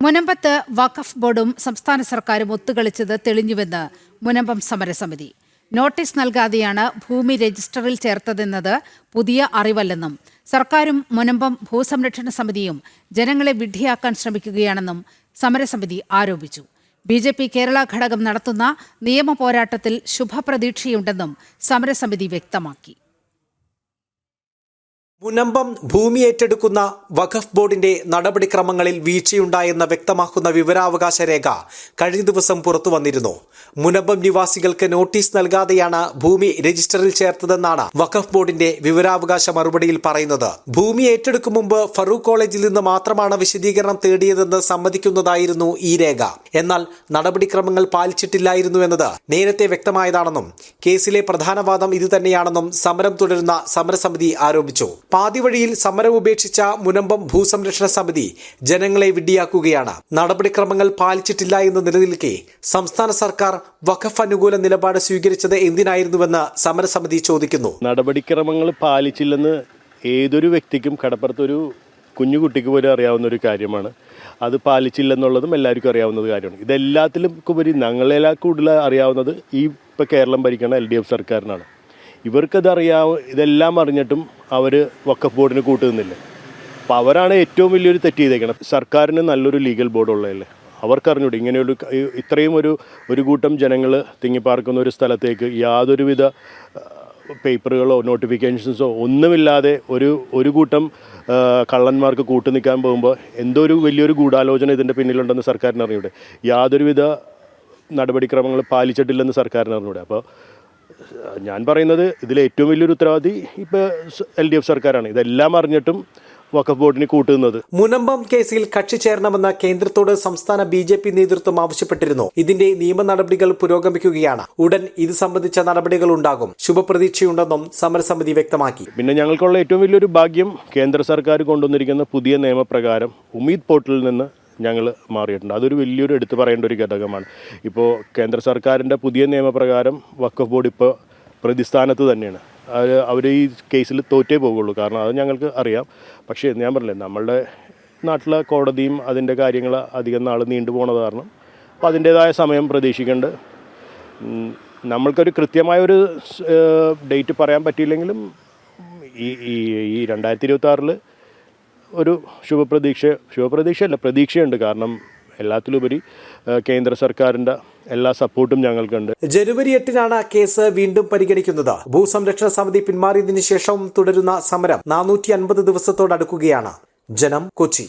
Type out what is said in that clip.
മുനമ്പത്ത് വഖഫ് ബോർഡും സംസ്ഥാന സർക്കാരും ഒത്തുകളിച്ചത് തെളിഞ്ഞുവെന്ന് മുനമ്പം സമരസമിതി. നോട്ടീസ് നൽകാതെയാണ് ഭൂമി രജിസ്റ്ററിൽ ചേർത്തതെന്നത് പുതിയ അറിവല്ലെന്നും സർക്കാരും മുനമ്പം ഭൂസംരക്ഷണ സമിതിയും ജനങ്ങളെ വിഡ്ഢിയാക്കാൻ ശ്രമിക്കുകയാണെന്നും സമരസമിതി ആരോപിച്ചു. ബി ജെ പി കേരള ഘടകം നടത്തുന്ന നിയമ പോരാട്ടത്തിൽ ശുഭപ്രതീക്ഷയുണ്ടെന്നും സമരസമിതി വ്യക്തമാക്കി. മുനമ്പം ഭൂമി ഏറ്റെടുക്കുന്ന വഖഫ് ബോർഡിന്റെ നടപടിക്രമങ്ങളിൽ വീഴ്ചയുണ്ടായെന്ന് വ്യക്തമാക്കുന്ന വിവരാവകാശ രേഖ കഴിഞ്ഞ ദിവസം പുറത്തു വന്നിരുന്നു. മുനമ്പം നിവാസികൾക്ക് നോട്ടീസ് നൽകാതെയാണ് ഭൂമി രജിസ്റ്ററിൽ ചേർത്തതെന്നാണ് വഖഫ് ബോർഡിന്റെ വിവരാവകാശ മറുപടിയിൽ പറയുന്നത്. ഭൂമി ഏറ്റെടുക്കും മുമ്പ് ഫറൂഖ് കോളേജിൽ നിന്ന് മാത്രമാണ് വിശദീകരണം തേടിയതെന്ന് സമ്മതിക്കുന്നതായിരുന്നു ഈ രേഖ. എന്നാൽ നടപടിക്രമങ്ങൾ പാലിച്ചിട്ടില്ലായിരുന്നു എന്നത് നേരത്തെ വ്യക്തമായതാണെന്നും കേസിലെ പ്രധാനവാദം ഇതുതന്നെയാണെന്നും സമരം തുടരുന്ന സമരസമിതി ആരോപിച്ചു. പാതിവഴിയിൽ സമരം ഉപേക്ഷിച്ച മുനമ്പം ഭൂസംരക്ഷണ സമിതി ജനങ്ങളെ വിഡ്ഢിയാക്കുകയാണ്. നടപടിക്രമങ്ങൾ പാലിച്ചിട്ടില്ല എന്ന് നിലനിൽക്കെ സംസ്ഥാന സർക്കാർ വഖഫ് അനുകൂല നിലപാട് സ്വീകരിച്ചത് എന്തിനായിരുന്നുവെന്ന് സമരസമിതി ചോദിക്കുന്നു. നടപടിക്രമങ്ങൾ പാലിച്ചില്ലെന്ന് ഏതൊരു വ്യക്തിക്കും കടപ്പുറത്തൊരു കുഞ്ഞുകുട്ടിക്ക് പോലും അറിയാവുന്ന ഒരു കാര്യമാണ്. അത് പാലിച്ചില്ലെന്നുള്ളതും എല്ലാവർക്കും അറിയാവുന്നത് കാര്യമാണ്. ഇതെല്ലാത്തിലും ഉപരി ഞങ്ങളെല്ലാം കൂടുതൽ അറിയാവുന്നത് ഈ ഇപ്പോൾ കേരളം ഭരിക്കുന്ന എൽ ഡി എഫ് സർക്കാരിനാണ്. ഇവർക്കത് അറിയാവ ഇതെല്ലാം അറിഞ്ഞിട്ടും അവർ വക്കഫ് ബോർഡിന് കൂട്ടുന്നില്ല അപ്പോൾ അവരാണ് ഏറ്റവും വലിയൊരു തെറ്റ് ചെയ്തേക്കണം സർക്കാരിന് നല്ലൊരു ലീഗൽ ബോർഡ് ഉള്ളതല്ലേ അവർക്കറിഞ്ഞൂടെ ഇങ്ങനെയൊരു ഇത്രയും ഒരു ഒരു കൂട്ടം ജനങ്ങൾ തിങ്ങിപ്പാർക്കുന്ന ഒരു സ്ഥലത്തേക്ക് യാതൊരുവിധ പേപ്പറുകളോ നോട്ടിഫിക്കേഷൻസോ ഒന്നുമില്ലാതെ ഒരു ഒരു കൂട്ടം കള്ളന്മാർക്ക് കൂട്ടു നിൽക്കാൻ പോകുമ്പോൾ എന്തോ ഒരു വലിയൊരു ഗൂഢാലോചന ഇതിന്റെ പിന്നിലുണ്ടെന്ന് സർക്കാരിന് അറിഞ്ഞൂടെ യാതൊരുവിധ നടപടിക്രമങ്ങൾ പാലിച്ചിട്ടില്ലെന്ന് സർക്കാരിന് അറിഞ്ഞൂടെ അപ്പോൾ ഞാൻ പറയുന്നത് ഇതിൽ ഏറ്റവും വലിയൊരു ഉത്തരവാദി ഇപ്പോൾ എൽ ഡി എഫ് സർക്കാരാണ്. ഇതെല്ലാം അറിഞ്ഞിട്ടും വഖഫ് ബോർഡിനെ കൂട്ടുന്നത് മുനമ്പം കേസിൽ കക്ഷി ചേരണമെന്ന് കേന്ദ്രത്തോട് സംസ്ഥാന ബി ജെ പി നേതൃത്വം ആവശ്യപ്പെട്ടിരുന്നു. ഇതിന്റെ നിയമ നടപടികൾ പുരോഗമിക്കുകയാണ്. ഉടൻ ഇത് സംബന്ധിച്ച നടപടികൾ ഉണ്ടാകും. ശുഭപ്രതീക്ഷയുണ്ടെന്നും സമരസമിതി വ്യക്തമാക്കി. പിന്നെ ഞങ്ങൾക്കുള്ള ഏറ്റവും വലിയൊരു ഭാഗ്യം കേന്ദ്ര സർക്കാർ കൊണ്ടുവന്നിരിക്കുന്ന പുതിയ നിയമപ്രകാരം ഉമീദ് പോർട്ടലിൽ നിന്ന് ഞങ്ങൾ മാറിയിട്ടുണ്ട്. അതൊരു വലിയൊരു എടുത്തു പറയേണ്ട ഒരു ഘടകമാണ്. ഇപ്പോൾ കേന്ദ്ര സർക്കാരിന്റെ പുതിയ നിയമപ്രകാരം വഖഫ് ബോർഡ് ഇപ്പോൾ പ്രതിസ്ഥാനത്ത് തന്നെയാണ്. അവർ ഈ കേസിൽ തോറ്റേ പോകുള്ളൂ കാരണം അത് ഞങ്ങൾക്ക് അറിയാം. പക്ഷേ ഞാൻ പറഞ്ഞില്ലേ നമ്മളുടെ നാട്ടിലെ കോടതിയും അതിന്റെ കാര്യങ്ങൾ അധികം നാൾ നീണ്ടു പോണത് കാരണം അപ്പോൾ അതിന്റേതായ സമയം പ്രതീക്ഷിക്കേണ്ട. നമ്മൾക്കൊരു കൃത്യമായ ഒരു ഡേറ്റ് പറയാൻ പറ്റിയില്ലെങ്കിലും ഈ ഈ രണ്ടായിരത്തി ഇരുപത്തി ആറിൽ ഒരു ശുഭപ്രതീക്ഷ ശുഭപ്രതീക്ഷയല്ല പ്രതീക്ഷയുണ്ട്. കാരണം എല്ലാത്തിലുപരി കേന്ദ്ര സർക്കാരിന്റെ എല്ലാ സപ്പോർട്ടും ഞങ്ങൾക്കുണ്ട്. ജനുവരി എട്ടിനാണ് കേസ് വീണ്ടും പരിഗണിക്കുന്നത്. ഭൂസംരക്ഷണ സമിതി പിന്മാറിയതിനു ശേഷം തുടരുന്ന സമരം നാനൂറ്റി അൻപത് ദിവസത്തോടടുക്കുകയാണ് ജനം കൊച്ചി.